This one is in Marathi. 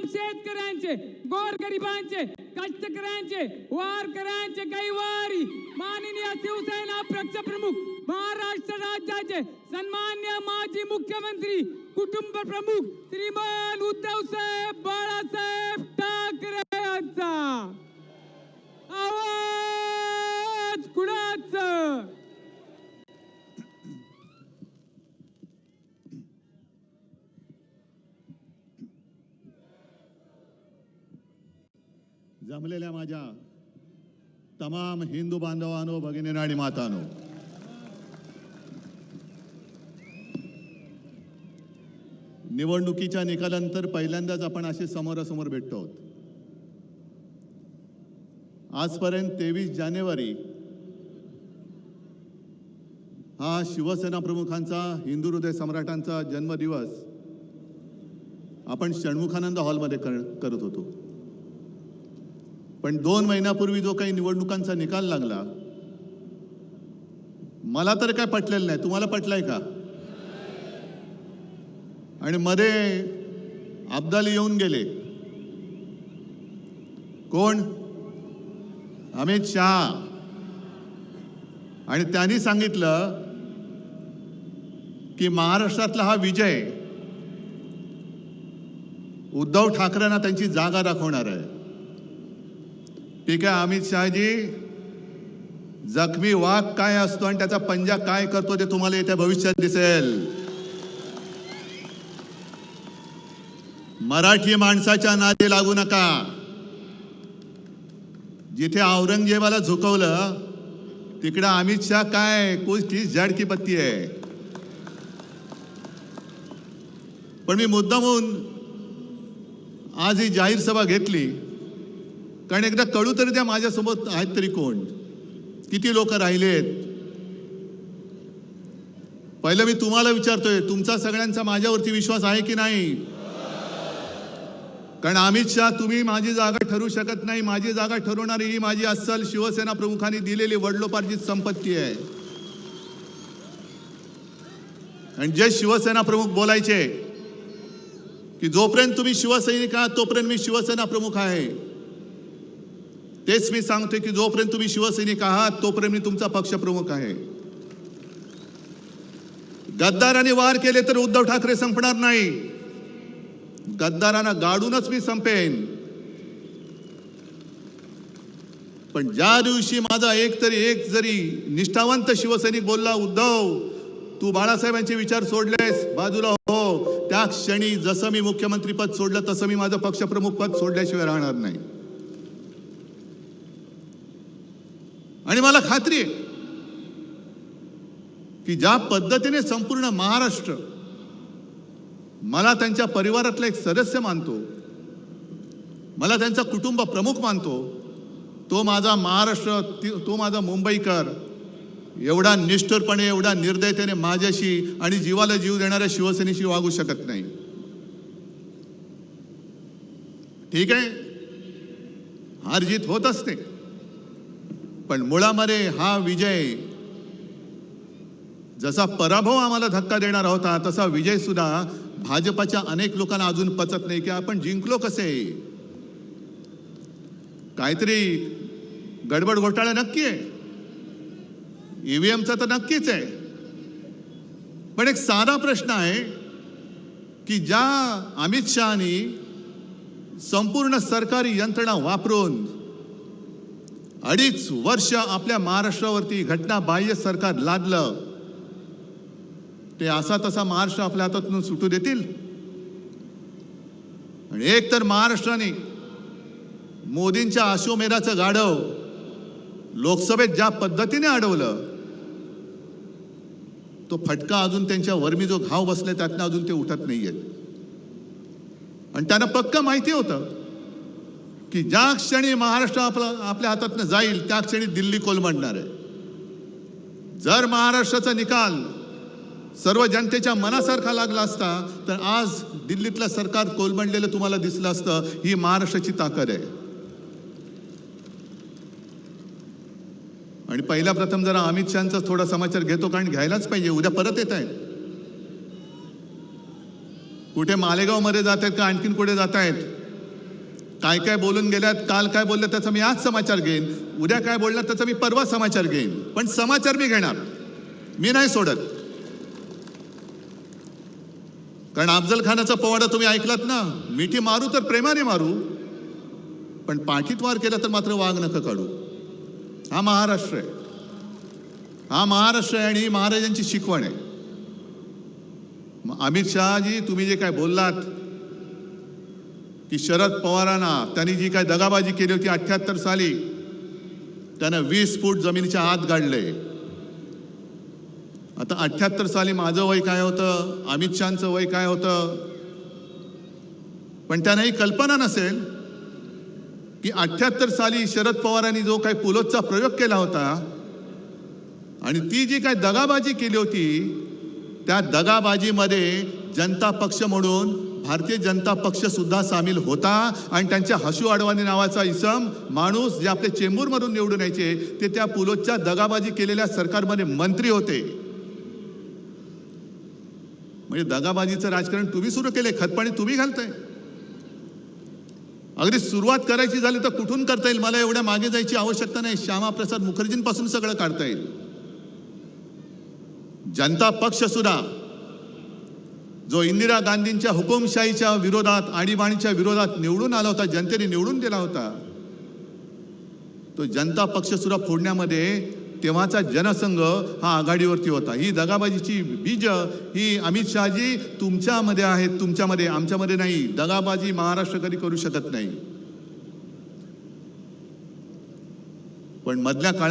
काम शेतकऱ्यांचे गोरगरिबांचे कष्टकऱ्यांचे वारकऱ्यांचे कैवारी माननीय शिवसेना पक्ष प्रमुख महाराष्ट्र राज्याचे सन्मान्य माजी मुख्यमंत्री कुटुंब प्रमुख श्रीमान उद्धव साहेब बाळासाहेब ठाकरे यांचा. आवाज कुणाचं? जमलेल्या माझ्या तमाम हिंदू बांधवांनो भगिनी आणि मातानो. निवडणुकीच्या निकालानंतर पहिल्यांदाच आपण असे समोरासमोर भेटतो आहोत. आजपर्यंत तेवीस जानेवारी हा शिवसेना प्रमुखांचा हिंदू हृदय सम्राटांचा जन्मदिवस आपण षण्मुखानंद हॉलमध्ये कर करत होतो. पण दोन महिन्यापूर्वी जो काही निवडणुकांचा निकाल लागला मला तर काय पटलेलं नाही. तुम्हाला पटलाय का? आणि मध्ये अब्दाली येऊन गेले. कोण? अमित शहा. आणि त्यांनी सांगितलं की महाराष्ट्रातला हा विजय उद्धव ठाकरेंना त्यांची जागा दाखवणार आहे. ठीक आहे अमित शहाजी जखमी वाघ काय असतो आणि त्याचा पंजा काय करतो ते तुम्हाला येत्या भविष्यात दिसेल. मराठी माणसाच्या नादी लागू नका. जिथे औरंगजेबाला झुकवलं तिकडं अमित शहा काय? कोणती जड की पत्ती आहे. पण मी मुद्दामून आज ही जाहीर सभा घेतली. कारण एकदा कळू तरी त्या माझ्यासोबत आहेत तरी कोण. किती लोक राहिलेत? पहिलं मी तुम्हाला विचारतोय तुमचा सगळ्यांचा माझ्यावरती विश्वास आहे की नाही? कारण अमित शहा तुम्ही माझी जागा ठरू शकत नाही माझी जागा ठरवणारी ही माझी अस्सल शिवसेना प्रमुखांनी दिलेली वडलोपार्जित संपत्ती आहे. आणि जे शिवसेना प्रमुख बोलायचे की जोपर्यंत तुम्ही शिवसैनिक आहात तोपर्यंत मी शिवसेना प्रमुख आहे. तेच मी सांगतोय की जोपर्यंत तुम्ही शिवसैनिक आहात तोपर्यंत मी तुमचा पक्ष प्रमुख आहे. गद्दाराने वार केले तर उद्धव ठाकरे संपणार नाही. गद्दारांना गाडूनच मी संपेन. पण ज्या दिवशी माझा एक तरी एक जरी निष्ठावंत शिवसैनिक बोलला उद्धव तू बाळासाहेबांचे विचार सोडलेस बाजूला हो. त्या क्षणी जसं मी मुख्यमंत्री पद सोडलं तसं मी माझं पक्षप्रमुख पद सोडल्याशिवाय राहणार नाही. आणि मला खात्री आहे की ज्या पद्धतीने संपूर्ण महाराष्ट्र मला त्यांच्या परिवारातला एक सदस्य मानतो मला त्यांचा कुटुंब प्रमुख मानतो तो माझा महाराष्ट्र ती- तो माझा मुंबईकर एवढा निष्ठुरपणे एवढा निर्दयतेने माझ्याशी आणि जीवाला जीव देणाऱ्या शिवसेनेशी वागू शकत नाही. ठीक आहे? हार जीत होत असते. पण मुळामध्ये हा विजय जसा पराभव आम्हाला धक्का देणारा होता तसा विजय सुद्धा भाजपाच्या अनेक लोकांना अजून पचत नाही की आपण जिंकलो कसे? काहीतरी गडबड घोटाळा नक्की आहे. ईव्हीएमचा तर नक्कीच आहे. पण एक साधा प्रश्न आहे की ज्या अमित शहानी संपूर्ण सरकारी यंत्रणा वापरून अडीच वर्ष आपल्या महाराष्ट्रावरती घटना बाह्य सरकार लादलं. ते असा तसा महाराष्ट्र आपल्या हातातून सुटू देतील. आणि एक तर महाराष्ट्राने मोदींच्या अश्वमेधाचं गाढव लोकसभेत ज्या पद्धतीने अडवलं तो फटका अजून त्यांच्या वर्मी जो घाव बसले त्यातनं अजून ते उठत नाही आहेत आणि त्यांना पक्क माहिती होतं. की ज्या क्षणी महाराष्ट्र आपला आपल्या हातातनं जाईल त्या क्षणी दिल्ली कोलमडणार आहे. जर महाराष्ट्राचा निकाल सर्व जनतेच्या मनासारखा लागला असता तर आज दिल्लीतलं सरकार कोलमडलेलं तुम्हाला दिसलं असतं ही महाराष्ट्राची ताकद आहे. आणि पहिला प्रथम जरा अमित शहाचा थोडा समाचार घेतो कारण घ्यायलाच पाहिजे उद्या परत येत आहेत. कुठे मालेगावमध्ये जात आहेत का आणखीन कुठे जात आहेत? काय काय बोलून गेल्यात काल काय बोललं त्याचा मी आज समाचार घेईन उद्या काय बोलणार त्याचा मी परवा समाचार घेईन. पण समाचार मी घेणार. मी नाही सोडत. कारण अफजल खानाचा पोवाडा तुम्ही ऐकलात ना मिठी मारू तर प्रेमाने मारू पण पाठीत वार केला तर मात्र वाघ नका काढू. हा महाराष्ट्र आहे. हा महाराष्ट्र आहे आणि ही महाराजांची शिकवण आहे. मग अमित शहाजी तुम्ही जे काय बोललात की शरद पवारांना त्यांनी जी काय दगाबाजी केली होती अठ्ठ्याहत्तर साली त्यानं वीस फूट जमिनीच्या आत गाडले. आता अठ्ठ्याहत्तर साली माझं वय काय होतं? अमित शहाचं वय काय होतं? पण त्यांना ही कल्पना नसेल की अठ्ठ्याहत्तर साली शरद पवारांनी जो काही पुलोतचा प्रयोग केला होता आणि ती जी काय दगाबाजी केली होती त्या दगाबाजीमध्ये जनता पक्ष म्हणून भारतीय जनता पक्ष सुद्धा सामील होता आणि त्यांच्या हसू अडवाणी नावाचा इसम माणूस जे आपले चेंबूरमधून निवडून यायचे ते त्या पुलोच्या दगाबाजी केलेल्या सरकारमध्ये मंत्री होते. म्हणजे दगाबाजीचं राजकारण तुम्ही सुरू केले खतपाणी तुम्ही घालताय. अगदी सुरुवात करायची झाली तर कुठून करता येईल? मला एवढ्या मागे जायची आवश्यकता नाही. श्यामाप्रसाद मुखर्जींपासून सगळं काढता येईल. जनता पक्ष सुद्धा जो इंदिरा गांधींच्या हुकुमशाहीच्या विरोधात आणीबाणीच्या विरोधात निवडून आला होता जनतेने निवडून दिला होता तो जनता पक्ष सुद्धा फोडण्यामध्ये तेव्हाचा जनसंघ हा आघाडीवरती होता. ही दगाबाजीची बीज ही अमित शहाजी तुमच्यामध्ये आहेत तुमच्यामध्ये आमच्यामध्ये नाही. दगाबाजी महाराष्ट्र कधी करू शकत नाही. पण मधल्या काळात